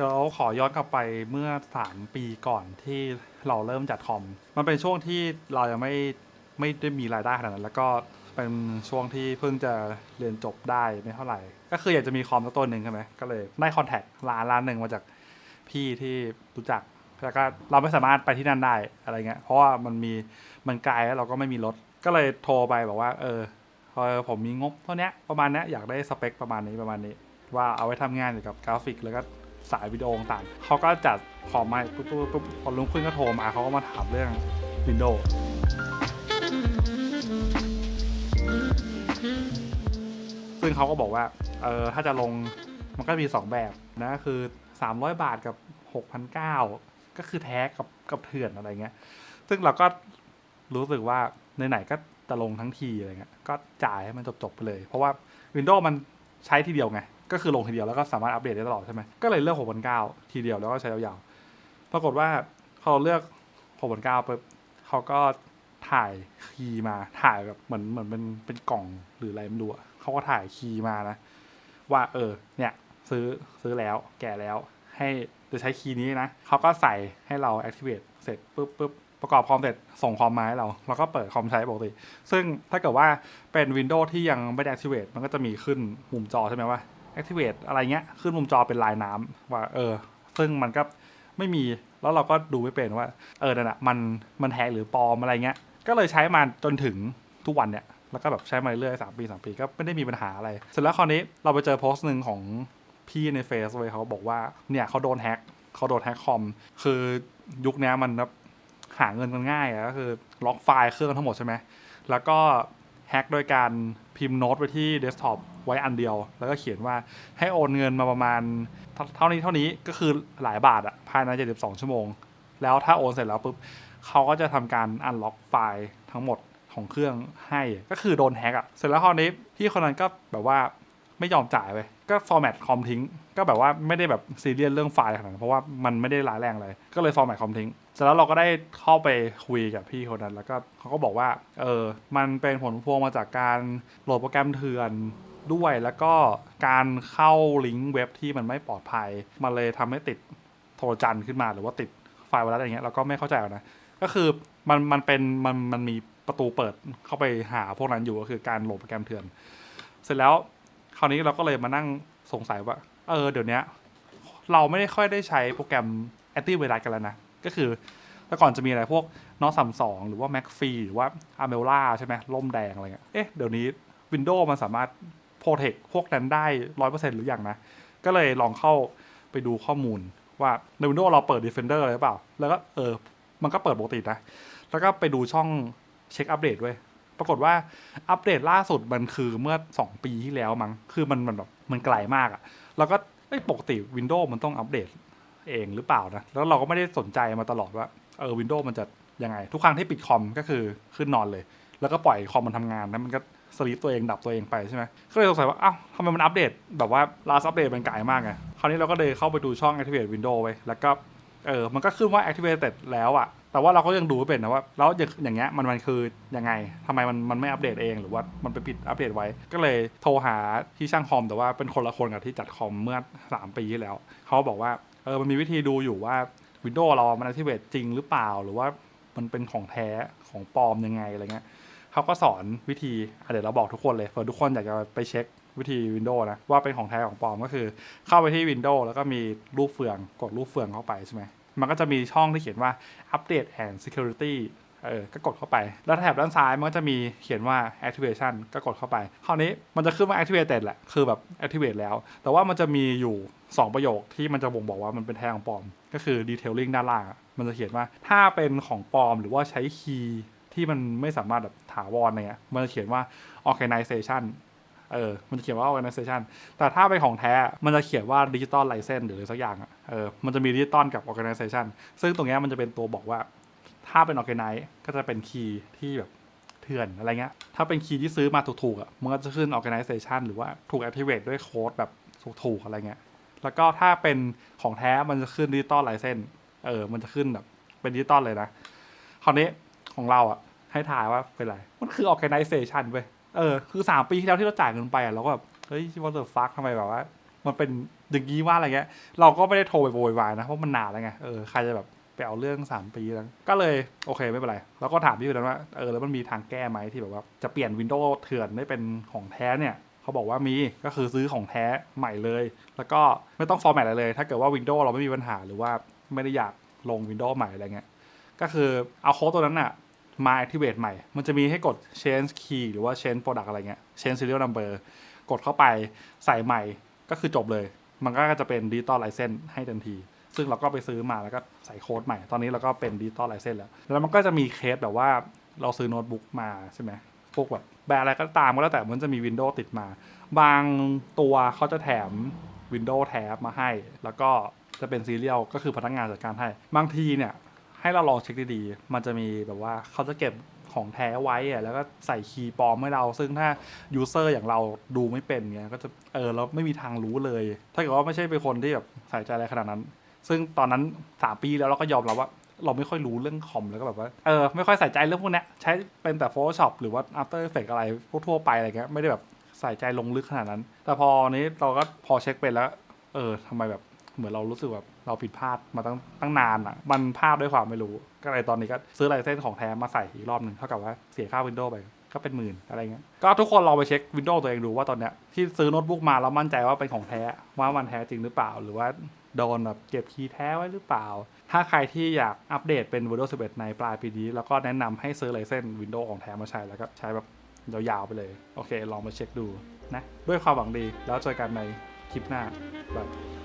เราขอย้อนกลับไปเมื่อสามปีก่อนที่เราเริ่มจัดคอม มันเป็นช่วงที่เรายังไม่ไม่ได้มีรายได้ขนาดนั้น แล้วก็เป็นช่วงที่เพิ่งจะเรียนจบได้ไม่เท่าไหร่ ก็คืออยากจะมีคอมสักตัวหนึ่งใช่ไหมก็เลยได้คอนแทคร้านร้านหนึ่งมาจากพี่ที่รู้จักแล้วก็เราไม่สามารถไปที่นั่นได้อะไรเงี้ยเพราะว่ามันมีมันไกลแล้วเราก็ไม่มีรถ ก็เลยโทรไปบอกว่า เออเออผมมีงบเท่านี้ประมาณนี้อยากได้สเปคประมาณนี้ประมาณนี้ ว่าเอาไว้ทำงานเกี่ยวกับกราฟิกแล้วก็ สายวิดีโอต่างเขาก็จัดคอมมาปุ๊บปุ๊บปุ๊บพอลุงขึ้นก็โทรมาเขาก็มาถามเรื่อง Windows ซึ่งเขาก็บอกว่า เออถ้าจะลงมันก็มี 2 แบบนะคือ 300 บาทกับ 6,900 ก็คือแท้กับกับเถื่อนอะไรเงี้ย ซึ่งเราก็รู้สึกว่าไหนๆก็จะลงทั้งทีอะไรเงี้ย ก็จ่ายให้มันจบๆไปเลย เพราะว่า Windows มันใช้ทีเดียวไง ก็คือลงทีเดียวแล้วก็สามารถอัปเดตได้ตลอดใช่ไหมก็เลยเลือก6,900ทีเดียวแล้วก็ใช้ยาวๆปรากฏว่าพอเราเลือก6,900ปุ๊บเขาก็ถ่ายคีย์มาถ่ายแบบเหมือนเหมือนเป็นเป็นกล่องหรืออะไรไม่รู้เขาก็ถ่ายคีย์มานะ ว่าเออเนี่ยซื้อซื้อแล้วแก่แล้ว ให้จะใช้คีย์นี้นะเขาก็ใส่ให้เรา activate เสร็จปุ๊บปุ๊บประกอบคอมเสร็จส่งคอมมาให้เราเราก็เปิดคอมใช้ปกติ ซึ่งถ้าเกิดว่าเป็น Windows ที่ยังไม่ได้ activate มันก็จะมีขึ้นมุมจอใช่ไหมว่า activate อะไรเงี้ย ขึ้นมุมจอเป็นลายน้ำว่าเออ ซึ่งมันก็ไม่มีแล้วเราก็ดูไม่เป็นว่า เออนั่นอะมันมันแฮกหรือปลอมอะไรเงี้ย ก็เลยใช้มาจนถึงทุกวันเนี่ย แล้วก็แบบใช้มาเรื่อยๆสามปีสามปีก็ไม่ได้มีปัญหาอะไร เสร็จแล้วคราวนี้เราไปเจอโพสต์หนึ่งของพี่ในเฟซเว้ยเขาบอกว่าเนี่ยเขาโดนแฮกเขาโดนแฮกคอม คือยุคนี้มันแบบหาเงินกันง่ายอะก็คือล็อกไฟล์เครื่องทั้งหมดใช่ไหมแล้วก็ แฮกโดยการพิมพ์โน้ตไว้ที่เดสก์ท็อปไว้อันเดียว แล้วก็เขียนว่าให้โอนเงินมาประมาณเท่านี้เท่านี้ก็คือหลายบาทอะภายใน72ชั่วโมง แล้วถ้าโอนเสร็จแล้วปุ๊บเขาก็จะทำการอันล็อกไฟล์ทั้งหมดของเครื่องให้ก็คือโดนแฮกอะเสร็จแล้วคราวนี้พี่คนนั้นก็แบบว่าไม่ยอมจ่ายไป ก็ฟอร์แมตคอมทิ้ง ก็แบบว่าไม่ได้แบบซีเรียสเรื่องไฟล์ขนาดนั้นเพราะว่ามันไม่ได้ร้ายแรงอะไร ก็เลยฟอร์แมตคอมทิ้งเสร็จแล้วเราก็ได้เข้าไปคุยกับพี่คนนั้น แล้วก็เขาก็บอกว่า เออ มันเป็นผลพวงมาจากการโหลดโปรแกรมเถื่อนด้วยแล้วก็การเข้าลิงก์เว็บที่มันไม่ปลอดภัย มันเลยทำให้ติดโทรจันขึ้นมาหรือว่าติดไฟล์ไวรัสอะไรเงี้ยเราก็ไม่เข้าใจนะ ก็คือมันมันเป็นมันมันมีประตูเปิดเข้าไปหาพวกนั้นอยู่ก็คือการโหลดโปรแกรมเถื่อน เสร็จแล้ว คราวนี้เราก็เลยมานั่งสงสัยว่า เออเดี๋ยวนี้เราไม่ได้ค่อยได้ใช้โปรแกรมแอนตี้ไวรัสกันแล้วนะ ก็คือแต่ก่อนจะมีอะไรพวกนอสัมสองหรือว่า Mac ฟรีหรือว่า a m e l a ใช่ไหมล่มแดงอะไรเงี้ยเอ๊ะเดี๋ยวนี้ Windows มันสามารถ Protect พวกนั้นได้ร้อยเปอร์เซ็นต์หรือยังนะ ก็เลยลองเข้าไปดูข้อมูลว่าใน Windows เราเปิด Defender อะไรหรือเปล่า แล้วก็เออ มันก็เปิดปกตินะ แล้วก็ไปดูช่องเช็คอัปเดตด้วย ปรากฏว่าอัปเดตล่าสุดมันคือเมื่อ 2 ปีที่แล้วมั้งคือมันมันแบบมันไกลมากอะแล้วก็ปกติ Windows มันต้องอัปเดตเองหรือเปล่านะแล้วเราก็ไม่ได้สนใจมาตลอดว่าเออ Windows มันจะยังไง ทุกครั้งที่ปิดคอมก็คือขึ้นนอนเลย แล้วก็ปล่อยคอมมันทำงานแล้วมันก็สลีปตัวเองดับตัวเองไปใช่ไหมก็เลยสงสัยว่าอ้าวทำไมมันอัปเดต แบบว่า last update มันไกลมากไงคราวนี้เราก็เลยเข้าไปดูช่อง activate Windows ไว้แล้วก็เออมันก็ขึ้นว่า activated แล้วอะ แต่ว่าเราก็ยังดูไม่เป็นนะว่าแล้วอย่างอย่างเงี้ยมันมันคือยังไงทำไมมันมันไม่อัปเดตเองหรือว่ามันไปปิดอัปเดตไว้ ก็เลยโทรหาที่ช่างคอม แต่ว่าเป็นคนละคนกับที่จัดคอมเมื่อ 3 ปีที่แล้ว เขาบอกว่าเออมันมีวิธีดูอยู่ว่า Windows เรา มัน activate จริงหรือเปล่า หรือว่ามันเป็นของแท้ของปลอมยังไงอะไรเงี้ยเขาก็สอนวิธีเดี๋ยวเราบอกทุกคนเลยเผื่อทุกคนอยากจะไปเช็ควิธี Windows นะว่าเป็นของแท้ของปลอมก็คือ เข้าไปที่ Windows แล้วก็มีรูปเฟืองกดรูปเฟืองเข้าไปใช่ไหม มันก็จะมีช่องที่เขียนว่า Update and Security เออก็กดเข้าไป แล้วแถบด้านซ้ายมันก็จะมีเขียนว่า Activation ก็กดเข้าไป คราวนี้มันจะขึ้นว่า Activated แหละ คือแบบ Activate แล้ว แต่ว่ามันจะมีอยู่ 2 ประโยคที่มันจะบ่งบอกว่ามันเป็นแท้ของปลอม ก็คือ Detailing ด้านล่าง มันจะเขียนว่าถ้าเป็นของปลอมหรือว่าใช้คีย์ที่มันไม่สามารถแบบถาวรเงี้ยมันจะเขียนว่า Organization เออมันจะเขียนว่า organization แต่ถ้าเป็นของแท้มันจะเขียนว่า digital license หรืออะไรสักอย่างเออมันจะมี digital กับ organization ซึ่งตรงนี้มันจะเป็นตัวบอกว่า ถ้าเป็น organize ก็จะเป็นคีย์ที่แบบเถื่อนอะไรเงี้ยถ้าเป็นคีย์ที่ซื้อมาถูกๆอะมันก็จะขึ้น organization หรือว่าถูก activate ด้วยโค้ดแบบถูกๆอะไรเงี้ยแล้วก็ถ้าเป็นของแท้มันจะขึ้น digital license เออ มันจะขึ้นแบบเป็นดิจิตอลเลยนะ คราวนี้ของเราอะ ให้ทายว่าเป็นอะไร มันคือ organization เว้ย เออคือสามปีที่แล้วที่เราจ่ายเงินไปอะเราก็แบบเฮ้ย what the fuck ทำไมแบบว่า มันเป็นอย่างนี้ว่าอะไรเงี้ย เราก็ไม่ได้โทรไปโวยวายนะเพราะมันนานแล้วไงเออใครจะแบบไปเอาเรื่อง3ปีแล้วก็เลยโอเคไม่เป็นไรแล้วก็ถามพี่คนนั้นว่าเออแล้วมันมีทางแก้ไหมที่แบบว่าจะเปลี่ยนวินโดว์เถื่อนได้เป็นของแท้เนี่ยเขาบอกว่ามีก็คือซื้อของแท้ใหม่เลย แล้วก็ไม่ต้องฟอร์แมตอะไรเลย ถ้าเกิดว่าวินโดว์เราไม่มีปัญหาหรือว่าไม่ได้อยากลงวินโดว์ใหม่อะไรเงี้ยก็คือเอาโค้ดตัวนั้นอะ มา activate ใหม่ มันจะมีให้กด change key หรือว่า change product อะไรเงี้ย change serial number กดเข้าไปใส่ใหม่ก็คือจบเลย มันก็จะเป็นดิจิตอลไลเซนให้ทันที ซึ่งเราก็ไปซื้อมาแล้วก็ใส่โค้ดใหม่ ตอนนี้เราก็เป็นดิจิตอลไลเซนแล้ว แล้วมันก็จะมีเคสแบบว่าเราซื้อโน้ตบุ๊กมาใช่ไหมพวกแบบแบรนด์อะไรก็ตามก็แล้วแต่มันจะมีวินโดว์ติดมา บางตัวเขาจะแถมวินโดว์แท็บมาให้ แล้วก็จะเป็นซีเรียลก็คือพนักงานจัดการให้ บางทีเนี่ย ให้เราลองเช็คดีๆ มันจะมีแบบว่าเขาจะเก็บของแท้ไว้อะแล้วก็ใส่คีย์ปลอมให้เรา ซึ่งถ้ายูเซอร์อย่างเราดูไม่เป็นเงี้ยก็จะเออเราไม่มีทางรู้เลย ถ้าเกิดว่าไม่ใช่เป็นคนที่แบบใส่ใจอะไรขนาดนั้น ซึ่งตอนนั้นสามปีแล้วเราก็ยอมรับว่าเราไม่ค่อยรู้เรื่องคอมแล้วก็แบบว่า เออ ไม่ค่อยใส่ใจเรื่องพวกนี้ใช้เป็นแต่ Photoshop หรือว่า After Effects อะไรพวกทั่วไปอะไรเงี้ยไม่ได้แบบใส่ใจลงลึกขนาดนั้น แต่พอนี้เราก็พอเช็คเป็นแล้ว เออทำไมแบบ เหมือนเรารู้สึกแบบเราผิดพลาดมาตั้งตั้งนานอะ มันพลาดด้วยความไม่รู้ ก็เลยตอนนี้ก็ซื้อไลเซนส์ของแท้มาใส่อีกรอบหนึ่งเท่ากับว่าเสียค่าวินโดว์ไปก็เป็นหมื่นอะไรเงี้ย ก็ทุกคนลองไปเช็ควินโดว์ตัวเองดูว่าตอนเนี้ยที่ซื้อโน้ตบุ๊กมาแล้วมั่นใจว่าเป็นของแท้ว่ามันแท้จริงหรือเปล่า หรือว่าโดนแบบเก็บคีย์แท้ไว้หรือเปล่า ถ้าใครที่อยากอัปเดตเป็น Windows 11 ในปลายปีนี้ แล้วก็แนะนำให้ซื้อไลเซนส์วินโดว์ของแท้มาใช้แล้วก็ใช้แบบยาวๆไปเลย โอเค ลองมาเช็คดูนะ ด้วยความหวังดีแล้วเจอกันในคลิปหน้าบาย